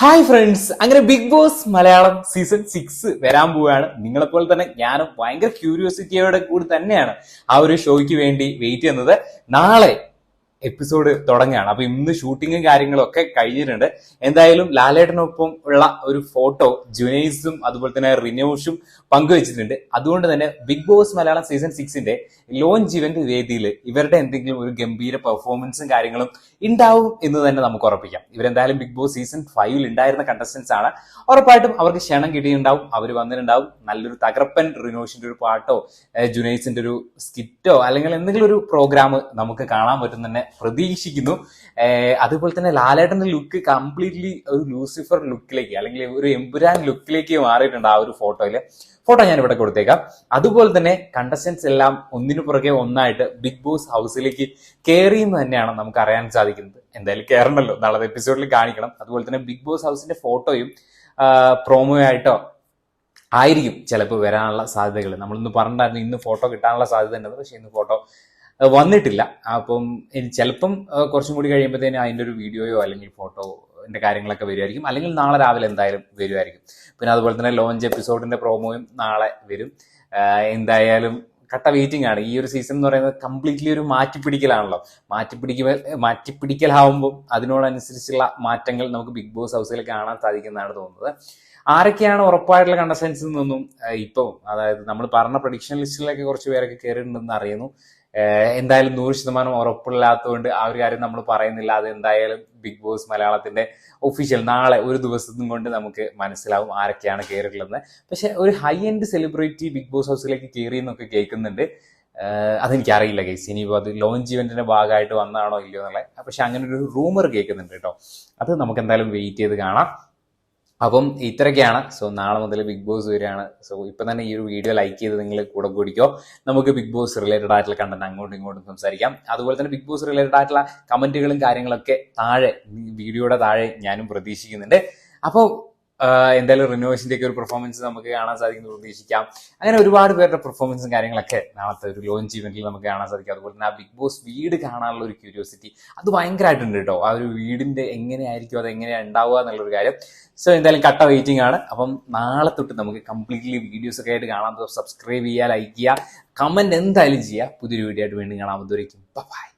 Hi friends അങ്ങനെ Bigg Boss Malayalam season six വരാൻ പോവുകയാണ്. നിങ്ങളെപ്പോലെ തന്നെ ഞാനും ഭയങ്കര ക്യൂരിയോസിറ്റിയോടെ കൂടി തന്നെയാണ് ആ ഒരു ഷോയ്ക്ക് വേണ്ടി വെയിറ്റ് ചെയ്യുന്നത്. നാളെ എപ്പിസോഡ് തുടങ്ങുകയാണ്. അപ്പൊ ഇന്ന് ഷൂട്ടിങ്ങും കാര്യങ്ങളും ഒക്കെ കഴിഞ്ഞിട്ടുണ്ട്. എന്തായാലും ലാലേട്ടനൊപ്പം ഉള്ള ഒരു ഫോട്ടോ ജുനൈസും അതുപോലെ തന്നെ റിനോഷും പങ്കുവച്ചിട്ടുണ്ട്. അതുകൊണ്ട് തന്നെ ബിഗ് ബോസ് മലയാളം സീസൺ സിക്സിന്റെ ലോഞ്ച് ഇവന്റ് വേദിയിൽ ഇവരുടെ എന്തെങ്കിലും ഒരു ഗംഭീര പെർഫോമൻസും കാര്യങ്ങളും ഉണ്ടാവും എന്ന് തന്നെ നമുക്ക് ഉറപ്പിക്കാം. ഇവരെന്തായാലും ബിഗ് ബോസ് സീസൺ ഫൈവിൽ ഉണ്ടായിരുന്ന കണ്ടസ്റ്റൻസ് ആണ്. ഉറപ്പായിട്ടും അവർക്ക് ക്ഷണം കിട്ടിയിട്ടുണ്ടാവും. അവർ വന്നിട്ടുണ്ടാവും. നല്ലൊരു തകർപ്പൻ റിനോഷിന്റെ ഒരു പാട്ടോ ജുനൈസിന്റെ ഒരു സ്കിറ്റോ അല്ലെങ്കിൽ എന്തെങ്കിലും ഒരു പ്രോഗ്രാം നമുക്ക് കാണാൻ പറ്റും തന്നെ പ്രതീക്ഷിക്കുന്നു. അതുപോലെ തന്നെ ലാലേട്ടന്റെ ലുക്ക് കംപ്ലീറ്റ്ലി ഒരു ലൂസിഫർ ലുക്കിലേക്ക് അല്ലെങ്കിൽ ഒരു എമ്പുരാൻ ലുക്കിലേക്ക് മാറിയിട്ടുണ്ട് ആ ഒരു ഫോട്ടോയിൽ ഫോട്ടോ ഞാൻ ഇവിടെ കൊടുത്തേക്കാം. അതുപോലെ തന്നെ കണ്ടസ്റ്റൻസ് എല്ലാം ഒന്നിനു പുറകെ ഒന്നായിട്ട് ബിഗ് ബോസ് ഹൗസിലേക്ക് കയറി എന്ന് തന്നെയാണ് നമുക്ക് അറിയാൻ സാധിക്കുന്നത്. എന്തായാലും കയറണമല്ലോ നാളത്തെ എപ്പിസോഡിൽ കാണിക്കണം. അതുപോലെ തന്നെ ബിഗ് ബോസ് ഹൗസിന്റെ ഫോട്ടോയും പ്രോമോ ആയിട്ടോ ആയിരിക്കും ചിലപ്പോൾ വരാനുള്ള സാധ്യതകൾ. നമ്മളിന്ന് പറഞ്ഞിട്ടായിരുന്നു ഇന്ന് ഫോട്ടോ കിട്ടാനുള്ള സാധ്യത ഉണ്ടെന്ന് പക്ഷേ ഇന്ന് ഫോട്ടോ വന്നിട്ടില്ല. അപ്പം ഇനി ചിലപ്പം കുറച്ചും കൂടി കഴിയുമ്പോഴത്തേനും അതിന്റെ ഒരു വീഡിയോയോ അല്ലെങ്കിൽ ഫോട്ടോ എന്റെ കാര്യങ്ങളൊക്കെ വരുമായിരിക്കും അല്ലെങ്കിൽ നാളെ രാവിലെ എന്തായാലും വരുമായിരിക്കും പിന്നെ അതുപോലെ തന്നെ ലോഞ്ച് എപ്പിസോഡിന്റെ പ്രോമോയും നാളെ വരും. എന്തായാലും കട്ട വെയിറ്റിംഗ് ആണ്. ഈ ഒരു സീസൺ എന്ന് പറയുന്നത് കംപ്ലീറ്റ്ലി ഒരു മാറ്റിപ്പിടിക്കലാണല്ലോ. മാറ്റിപ്പിടിക്കൽ മാറ്റിപ്പിടിക്കലാവുമ്പോൾ അതിനോടനുസരിച്ചുള്ള മാറ്റങ്ങൾ നമുക്ക് ബിഗ് ബോസ് ഹൗസിൽ കാണാൻ സാധിക്കുന്നതാണ് തോന്നുന്നത്. ആരൊക്കെയാണ് ഉറപ്പായിട്ടുള്ള കണ്ടസ്റ്റൻസ് നിന്നും ഇപ്പം അതായത് നമ്മൾ പറഞ്ഞ പ്രഡിക്ഷൻ ലിസ്റ്റിലൊക്കെ കുറച്ച് പേരൊക്കെ കയറിയിട്ടുണ്ടെന്ന് അറിയുന്നു. എന്തായാലും നൂറ് ശതമാനം ഉറപ്പില്ലാത്തതുകൊണ്ട് ആ ഒരു കാര്യം നമ്മൾ പറയുന്നില്ല. അത് എന്തായാലും ബിഗ് ബോസ് മലയാളത്തിന്റെ ഒഫീഷ്യൽ നാളെ ഒരു ദിവസം കൊണ്ട് നമുക്ക് മനസ്സിലാവും ആരൊക്കെയാണ് കയറിയിട്ടുള്ളത് പക്ഷെ ഒരു high end celebrity Bigg Boss ഹൗസിലേക്ക് കയറി എന്നൊക്കെ കേൾക്കുന്നുണ്ട്. അതെനിക്ക് അതെനിക്കറിയില്ല കേസ് ഇനിയിപ്പോൾ അത് ലോഞ്ച് ഇവന്റിന്റെ ഭാഗമായിട്ട് വന്നാണോ ഇല്ലയോ എന്നുള്ളത്. പക്ഷെ അങ്ങനെ ഒരു റൂമർ കേൾക്കുന്നുണ്ട് കേട്ടോ. അത് നമുക്ക് എന്തായാലും വെയിറ്റ് ചെയ്ത് കാണാം. അപ്പം ഇത്രയൊക്കെയാണ്. സോ നാളെ മുതൽ ബിഗ് ബോസ് വരികയാണ്. സോ ഇപ്പം തന്നെ ഈ ഒരു വീഡിയോ ലൈക്ക് ചെയ്ത് നിങ്ങൾ കൂടെ കൂടിക്കോ. നമുക്ക് ബിഗ് ബോസ് റിലേറ്റഡ് ആയിട്ടുള്ള കണ്ടന്റ് അങ്ങോട്ടും ഇങ്ങോട്ടും സംസാരിക്കാം. അതുപോലെ തന്നെ ബിഗ് ബോസ് റിലേറ്റഡ് ആയിട്ടുള്ള കമന്റുകളും കാര്യങ്ങളൊക്കെ താഴെ വീഡിയോയുടെ താഴെ ഞാനും പ്രതീക്ഷിക്കുന്നുണ്ട്. അപ്പോൾ എന്തായാലും റിനോവേഷന്റെ ഒക്കെ ഒരു പെർഫോമൻസ് നമുക്ക് കാണാൻ സാധിക്കുന്നു പ്രതീക്ഷിക്കാം. അങ്ങനെ ഒരുപാട് പേരുടെ പെർഫോമൻസും കാര്യങ്ങളൊക്കെ നാളത്തെ ഒരു ലോഞ്ച് ഇവന്റിൽ നമുക്ക് കാണാൻ സാധിക്കും. അതുപോലെ തന്നെ ആ ബിഗ് ബോസ് വീട് കാണാനുള്ള ഒരു ക്യൂരിയോസിറ്റി അത് ഭയങ്കരമായിട്ടുണ്ട് കേട്ടോ. ആ ഒരു വീടിന്റെ എങ്ങനെയായിരിക്കും അത് എങ്ങനെയാണ് ഉണ്ടാവുക എന്നുള്ളൊരു കാര്യം. സോ എന്തായാലും കട്ട വെയിറ്റിംഗ് ആണ്. അപ്പം നാളെ തൊട്ട് നമുക്ക് കംപ്ലീറ്റ്ലി വീഡിയോസ് ഒക്കെ ആയിട്ട് കാണാം. സബ്സ്ക്രൈബ് ചെയ്യുക ലൈക്ക് ചെയ്യുക കമന്റ് എന്തായാലും ചെയ്യുക. പുതിയൊരു വീഡിയോ ആയിട്ട് വീണ്ടും കാണാൻ ബൈ